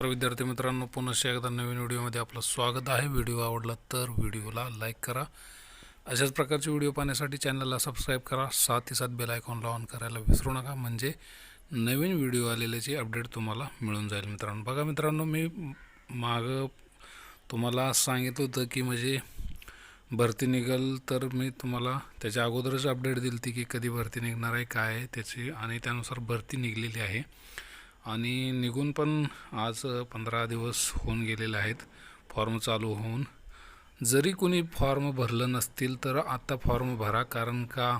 तर विद्यार्थी मित्रांनो पुनश्च एकदा नवीन व्हिडिओमध्ये आपलं स्वागत आहे. व्हिडिओ आवडला तर व्हिडिओला लाईक करा. अशाच प्रकारचे व्हिडिओ पाहण्यासाठी चॅनलला सबस्क्राईब करा. साथ ही साथ बेल आयकॉनला ऑन करायला विसरू नका. म्हणजे नवीन व्हिडिओ आलेल्याची अपडेट तुम्हाला मिळून जाईल मित्रांनो. बघा मित्रांनो मी मागं तुम्हाला सांगितलं होतं की म्हणजे भरती निघल तर मी तुम्हाला त्याच्या अगोदरच अपडेट दिली होती की कधी भरती निघणार आहे काय आहे त्याची आणि त्यानुसार भरती निघलेली आहे. आणि निघून पण आज पंधरा दिवस होऊन गेलेले आहेत. फॉर्म चालू होऊन. जरी कोणी फॉर्म भरलं नसतील तर आत्ता फॉर्म भरा. कारण का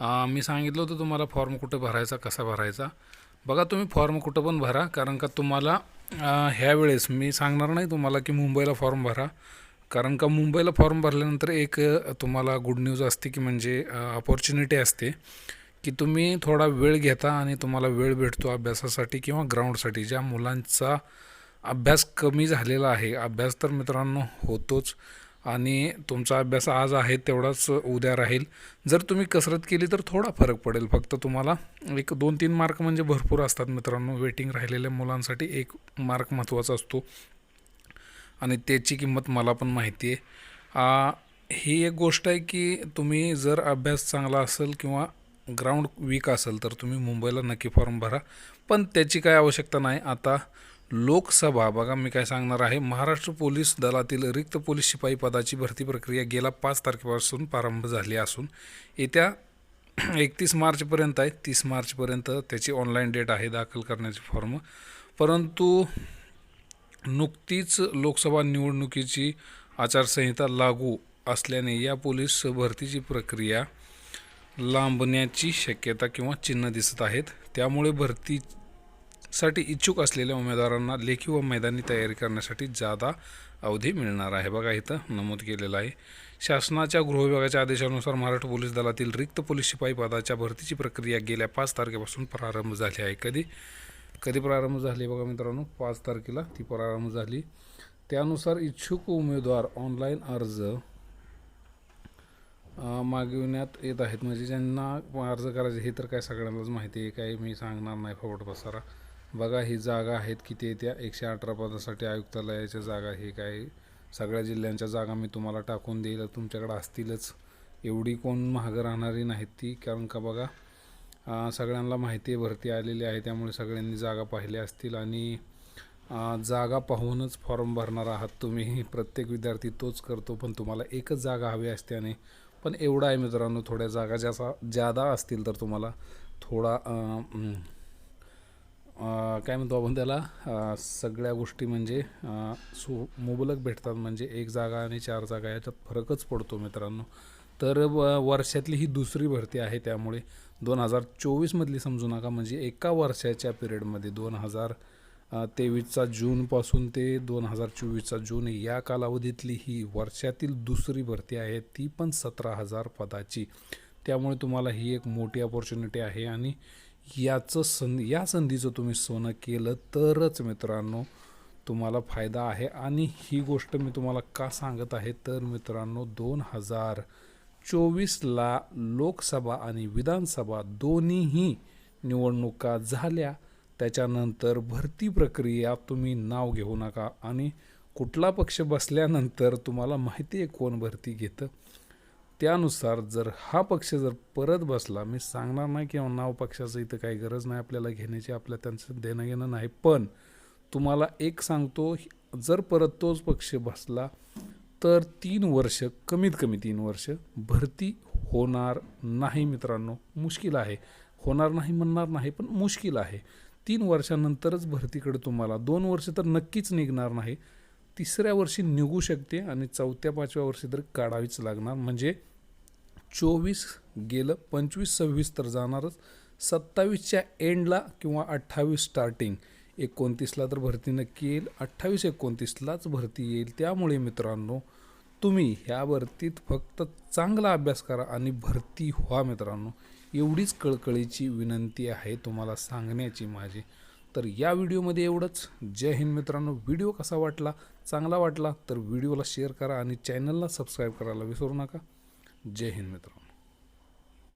आ, मी सांगितलं होतं तुम्हाला फॉर्म कुठं भरायचा कसा भरायचा. बघा तुम्ही फॉर्म कुठं पण भरा. कारण का तुम्हाला ह्यावेळेस ह्या वेळेस मी सांगणार नाही तुम्हाला की मुंबईला फॉर्म भरा. कारण का मुंबईला फॉर्म भरल्यानंतर एक तुम्हाला गुड न्यूज असते की म्हणजे अपॉर्च्युनिटी असते. की तुम्ही थोडा वेळ घेता आणि तुम्हाला वेळ भेटतो अभ्यासासाठी किंवा ग्राउंडसाठी ज्या मुलांचा अभ्यास कमी झालेला आहे. अभ्यास तर मित्रांनो होतोच आणि तुमचा अभ्यास आज आहे तेवढाच उद्या राहील. जर तुम्ही कसरत केली तर थोडा फरक पडेल. फक्त तुम्हाला एक दोन तीन मार्क म्हणजे भरपूर असतात मित्रांनो. वेटिंग राहिलेल्या मुलांसाठी एक मार्क महत्त्वाचा असतो. आणि त्याची किंमत मला पण माहिती आहे. ही एक गोष्ट आहे की तुम्ही जर अभ्यास चांगला असेल किंवा ग्राउंड वीक असेल तर तुम्ही मुंबईला नक्की फॉर्म भरा. पण त्याची काय आवश्यकता नाही. आता लोकसभा बघा मी काय सांगणार आहे. महाराष्ट्र पोलीस दलातील रिक्त पोलीस शिपाई पदाची भरती प्रक्रिया गेल्या पाच तारखेपासून प्रारंभ झाली असून येत्या एकतीस मार्चपर्यंत आहे. तीस मार्चपर्यंत त्याची ऑनलाईन डेट आहे दाखल करण्याची फॉर्म परंतु नुकतीच लोकसभा निवडणुकीची आचारसंहिता लागू असल्याने या पोलीस भरतीची प्रक्रिया लांबण्याची शक्यता किंवा चिन्ह दिसत आहेत. त्यामुळे भरतीसाठी इच्छुक असलेल्या उमेदवारांना लेखी व मैदानी तयारी करण्यासाठी जादा अवधी मिळणार आहे. बघा इथं नमूद केलेलं आहे. शासनाच्या गृहविभागाच्या आदेशानुसार महाराष्ट्र पोलीस दलातील रिक्त पोलीस शिपाई पदाच्या भरतीची प्रक्रिया गेल्या पाच तारखेपासून प्रारंभ झाली आहे. कधी? कधी प्रारंभ झाली बघा मित्रांनो? पाच तारखेला ती प्रारंभ झाली. त्यानुसार इच्छुक उमेदवार ऑनलाईन अर्ज मागविण्यात येत आहेत. म्हणजे ज्यांना अर्ज करायचे हे तर काय सगळ्यांनाच माहिती आहे. काही मी सांगणार नाही. फवट पसारा. बघा ही जागा आहेत किती येत्या एकशे अठरा पदासाठी आयुक्तालयाच्या जागा हे काय सगळ्या जिल्ह्यांच्या जागा मी तुम्हाला टाकून देईल. तुमच्याकडे असतीलच. एवढी कोण महाग राहणारी नाहीत ती. कारण का बघा सगळ्यांना माहिती आहे. भरती आलेली आहे. त्यामुळे सगळ्यांनी जागा पाहिल्या असतील. आणि जागा पाहूनच फॉर्म भरणार आहात तुम्ही. प्रत्येक विद्यार्थी तोच करतो. पण तुम्हाला एकच जागा हवी असते आणि पण एवढं आहे मित्रांनो थोड्या जागा ज्याचा ज्यादा असतील तर तुम्हाला थोडा काय म्हणतो आपण त्याला? सगळ्या गोष्टी म्हणजे सु मुबलक भेटतात. म्हणजे एक जागा आणि चार जागा याच्यात फरकच पडतो मित्रांनो. तर व- वर्षातली ही दुसरी भरती आहे त्यामुळे दोन हजार चोवीसमधली समजू नका. म्हणजे एका वर्षाच्या पिरियडमध्ये दोन हजार तेवीसचा जूनपासून ते दोन हजार चोवीसचा जून या कालावधीतली ही वर्षातील दुसरी भरती आहे ती पण सतरा हजार पदाची. त्यामुळे तुम्हाला ही एक मोठी अपॉर्च्युनिटी आहे आणि याचं सं या संधीचं तुम्ही सोनं केलं तरच मित्रांनो तुम्हाला फायदा आहे. आणि ही गोष्ट मी तुम्हाला का सांगत आहे? तर मित्रांनो दोन हजार चोवीसला लोकसभा आणि विधानसभा दोन्हीही निवडणुका झाल्या. त्याच्यानंतर भरती प्रक्रिया तुम्ही नाव घेऊ नका आणि कुठला पक्ष बसल्यानंतर तुम्हाला माहिती आहे कोण भरती घेतं. त्यानुसार जर हा पक्ष जर परत बसला मी सांगणार नाही किंवा नाव पक्षाचं इथं काही गरज नाही आपल्याला घेण्याची आपल्या त्यांचं देणं घेणं नाही पण तुम्हाला एक सांगतो जर परत तोच पक्ष बसला तर तीन वर्ष कमीत कमी तीन वर्ष भरती होणार नाही मित्रांनो. मुश्किल आहे. होणार नाही म्हणणार नाही पण मुश्किल आहे. तीन वर्षानंतरच भरतीकडे तुम्हाला दोन वर्ष तर नक्कीच निघणार नाही तिसऱ्या वर्षी निघू शकते आणि चौथ्या पाचव्या वर्षी तर काढावीच लागणार. म्हणजे चोवीस गेलं पंचवीस सव्वीस तर जाणारच. सत्तावीसच्या एंडला किंवा अठ्ठावीस स्टार्टिंग एकोणतीसला तर भरती नक्की येईल अठ्ठावीस एकोणतीसलाच भरती येईल. त्यामुळे मित्रांनो तुम्ही ह्या भरतीत फक्त चांगला अभ्यास करा आणि भरती व्हा मित्रांनो. एवढीच कळकळीची विनंती आहे तुम्हाला सांगण्याची माझी. तर या व्हिडिओमध्ये एवढंच. जय हिंद मित्रांनो. व्हिडिओ कसा वाटला? चांगला वाटला तर व्हिडिओला शेअर करा आणि चॅनलला सबस्क्राईब करायला विसरू नका. जय हिंद मित्रांनो.